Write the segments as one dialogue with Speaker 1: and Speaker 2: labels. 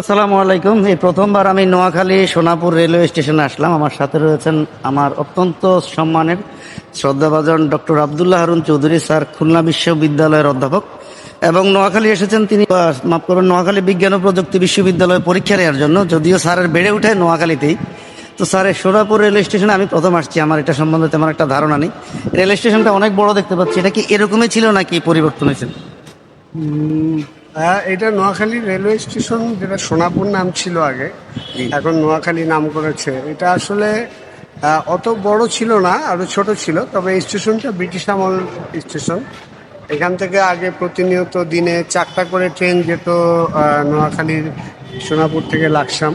Speaker 1: আসসালামু আলাইকুম। এই প্রথমবার আমি নোয়াখালী সোনাপুর রেলওয়ে স্টেশনে আসলাম। আমার সাথে রয়েছেন আমার অত্যন্ত সম্মানের শ্রদ্ধাভাজন ডক্টর আবদুল্লাহ হারুন চৌধুরী স্যার, খুলনা বিশ্ববিদ্যালয়ের অধ্যাপক। এবং নোয়াখালী এসেছেন তিনি মাফ করবেন নোয়াখালী বিজ্ঞান ও প্রযুক্তি বিশ্ববিদ্যালয়ে পরীক্ষা নেওয়ার জন্য। যদিও স্যারের বেড়ে ওঠে নোয়াখালীতেই। তো স্যার সোনাপুর রেল স্টেশনে আমি প্রথম আসছি। আমার এটা সম্বন্ধে তেমন একটা ধারণা নেই। রেল স্টেশনটা অনেক বড় দেখতে পাচ্ছি। এটা কি এরকমই ছিল নাকি পরিবর্তন হয়েছে?
Speaker 2: হ্যাঁ এটা নোয়াখালী রেলওয়ে স্টেশন, যেটা সোনাপুর নাম ছিল আগে, এখন নোয়াখালী নাম করেছে। এটা আসলে অত বড় ছিল না, আরও ছোট ছিল, তবে স্টেশনটা ব্রিটিশ আমল স্টেশন। এখান থেকে আগে প্রতিনিয়ত দিনে চারটা করে ট্রেন যেত নোয়াখালীর সোনাপুর থেকে লাকসাম।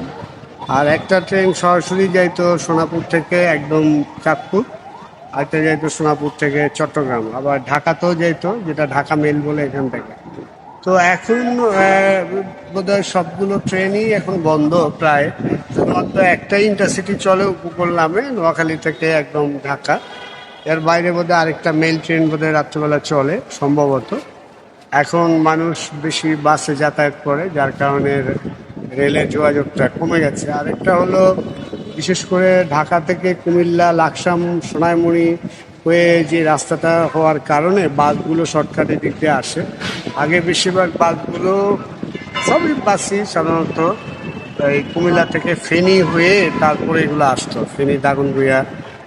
Speaker 2: আর একটা ট্রেন সরাসরি যাইতো সোনাপুর থেকে একদম চাঁদপুর, আরেকটা যাইতো সোনাপুর থেকে চট্টগ্রাম, আবার ঢাকাতেও যাইতো, যেটা ঢাকা মেল বলে এখান থেকে। তো এখন বোধহয় সবগুলো ট্রেনই এখন বন্ধ প্রায়। শুধুমাত্র একটাই ইন্টারসিটি চলে উপকূল নামে নোয়াখালী থেকে একদম ঢাকা। এর বাইরে বোধহয় আরেকটা মেল ট্রেন বোধহয় রাত্রিবেলা চলে, সম্ভবত। এখন মানুষ বেশি বাসে যাতায়াত করে, যার কারণে রেলের যোগাযোগটা কমে গেছে। আরেকটা হলো, বিশেষ করে ঢাকা থেকে কুমিল্লা, লাকসাম, সোনাইমুড়ি হয়ে যে রাস্তাটা হওয়ার কারণে বাসগুলো শর্টকাটের দিক দিয়ে আসে। আগে বেশিরভাগ বাসগুলো সবই বাসই সাধারণত, এই কুমিল্লা থেকে ফেনী হয়ে তারপরে এগুলো আসতো, ফেনী দাগনভূঞা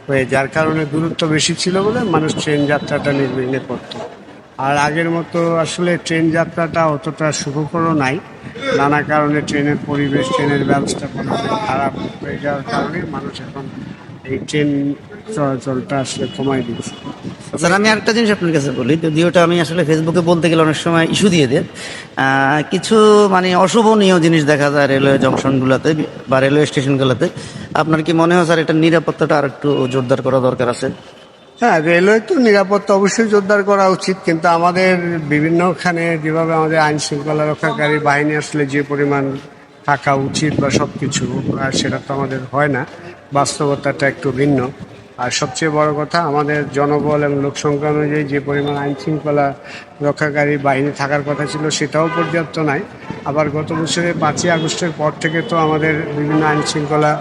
Speaker 2: হয়ে, যার কারণে দূরত্ব বেশি ছিল বলে মানুষ ট্রেন যাত্রাটা নির্বিঘ্নে করতো। আর আগের মতো আসলে ট্রেন যাত্রাটা অতটা সুখকরও নাই। নানা কারণে ট্রেনের পরিবেশ, ট্রেনের ব্যবস্থাপনা খারাপ হয়ে যাওয়ার কারণে মানুষ এখন এই ট্রেন চলাচলটা আসলে কমাই দিচ্ছে।
Speaker 1: স্যার আমি আরেকটা জিনিস আপনার কাছে বলি যদিও ওটা আমি আসলে ফেসবুকে বলতে গেলে অনেক সময় ইস্যু দিয়ে দেন কিছু মানে অশোভনীয় জিনিস দেখা যায় রেলওয়ে জংশনগুলোতে বা রেলওয়ে স্টেশনগুলোতে। আপনার কি মনে হয় স্যার এটা নিরাপত্তাটা আর একটু জোরদার করা দরকার আছে?
Speaker 2: হ্যাঁ রেলওয়ে তো নিরাপত্তা অবশ্যই জোরদার করা উচিত কিন্তু আমাদের বিভিন্নখানে যেভাবে আমাদের আইন শৃঙ্খলা রক্ষাকারী বাহিনী আসলে যে পরিমাণ থাকা উচিত বা সব কিছু সেটা তো আমাদের হয় না। বাস্তবতাটা একটু ভিন্ন। আর সবচেয়ে বড় কথা আমাদের জনবল এবং লোকসংখ্যা অনুযায়ী যে পরিমাণ আইন শৃঙ্খলা রক্ষাকারী বাহিনী থাকার কথা ছিল সেটাও পর্যাপ্ত নাই। আবার গত বছরে পাঁচই আগস্টের পর থেকে তো আমাদের বিভিন্ন আইন শৃঙ্খলা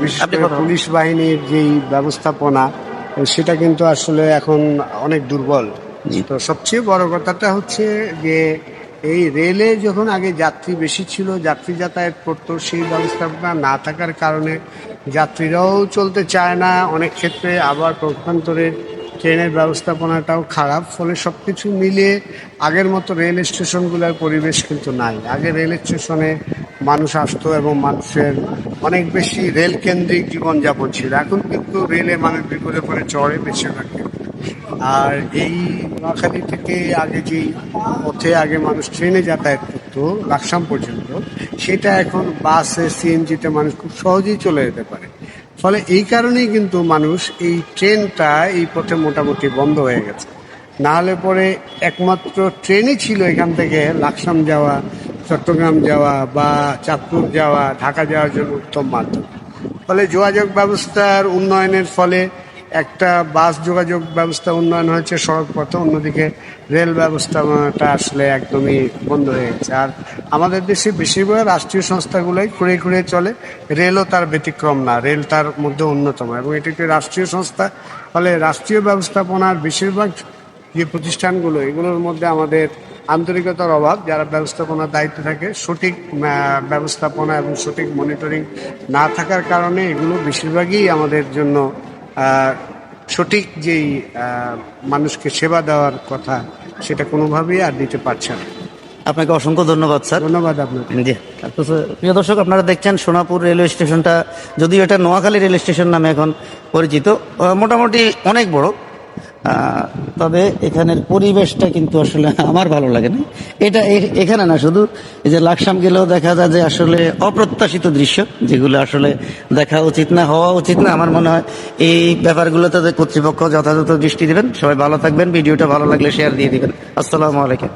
Speaker 2: বিশেষ করে পুলিশ বাহিনীর যেই ব্যবস্থাপনা সেটা কিন্তু আসলে এখন অনেক দুর্বল। তো সবচেয়ে বড় কথাটা হচ্ছে যে এই রেলে যখন আগে যাত্রী বেশি ছিল যাত্রী যাতায়াত করতো সেই ব্যবস্থাপনা না থাকার কারণে যাত্রীরাও চলতে চায় না। অনেক ক্ষেত্রে আবার পক্ষান্তরে ট্রেনের ব্যবস্থাপনাটাও খারাপ। ফলে সব কিছু মিলিয়ে আগের মতো রেল স্টেশনগুলোর পরিবেশ কিন্তু নাই। আগে রেল স্টেশনে মানুষ আসতো এবং মানুষের অনেক বেশি রেল কেন্দ্রিক জীবনযাপন ছিল। এখন কিন্তু রেলে মানুষ বিপদে পড়ে চড়ে বেশিরভাগ। আর এই নোয়াখালী থেকে আগে যেই পথে আগে মানুষ ট্রেনে যাতায়াত করতো লাকসাম পর্যন্ত, সেটা এখন বাসে সিএনজিতে মানুষ খুব সহজেই চলে যেতে পারে। ফলে এই কারণেই কিন্তু মানুষ এই ট্রেনটা এই পথে মোটামুটি বন্ধ হয়ে গেছে। না হলে পরে একমাত্র ট্রেনই ছিল এখান থেকে লাকসাম যাওয়া, চট্টগ্রাম যাওয়া বা চাঁদপুর যাওয়া, ঢাকা যাওয়ার জন্য উত্তম মাধ্যম। ফলে যোগাযোগ ব্যবস্থার উন্নয়নের ফলে একটা বাস যোগাযোগ ব্যবস্থা উন্নয়ন হয়েছে, সড়ক পথে, অন্যদিকে রেল ব্যবস্থাটা আসলে একদমই বন্ধ হয়ে গেছে। আর আমাদের দেশে বেশিরভাগ রাষ্ট্রীয় সংস্থাগুলোই খুঁড়ে খুঁড়ে চলে, রেলও তার ব্যতিক্রম না, রেল তার মধ্যে অন্যতম এবং এটি একটি রাষ্ট্রীয় সংস্থা। ফলে রাষ্ট্রীয় ব্যবস্থাপনার বেশিরভাগ যে প্রতিষ্ঠানগুলো, এগুলোর মধ্যে আমাদের আন্তরিকতার অভাব, যারা ব্যবস্থাপনার দায়িত্বে থাকে, সঠিক ব্যবস্থাপনা এবং সঠিক মনিটরিং না থাকার কারণে এগুলো বেশিরভাগই আমাদের জন্য সঠিক যেই মানুষকে সেবা দেওয়ার কথা সেটা কোনোভাবেই আর দিতে পারছে না।
Speaker 1: আপনাকে অসংখ্য ধন্যবাদ স্যার।
Speaker 2: ধন্যবাদ আপনাকে।
Speaker 1: জি। প্রিয় দর্শক আপনারা দেখছেন সোনাপুর রেলওয়ে স্টেশনটা যদিও এটা নোয়াখালী রেল স্টেশন নামে এখন পরিচিত। মোটামুটি অনেক বড়। তবে এখানের পরিবেশটা কিন্তু আসলে আমার ভালো লাগে না এটা এখানে না, শুধু এই যে লাকসাম গেলেও দেখা যায় যে আসলে অপ্রত্যাশিত দৃশ্য, যেগুলো আসলে দেখা উচিত না, হওয়া উচিত না। আমার মনে হয় এই ব্যাপারগুলোতে তাদের কর্তৃপক্ষ যথাযথ দৃষ্টি দিবেন, সবাই ভালো থাকবেন। ভিডিওটা ভালো লাগলে শেয়ার দিয়ে দিবেন। আসসালামু আলাইকুম।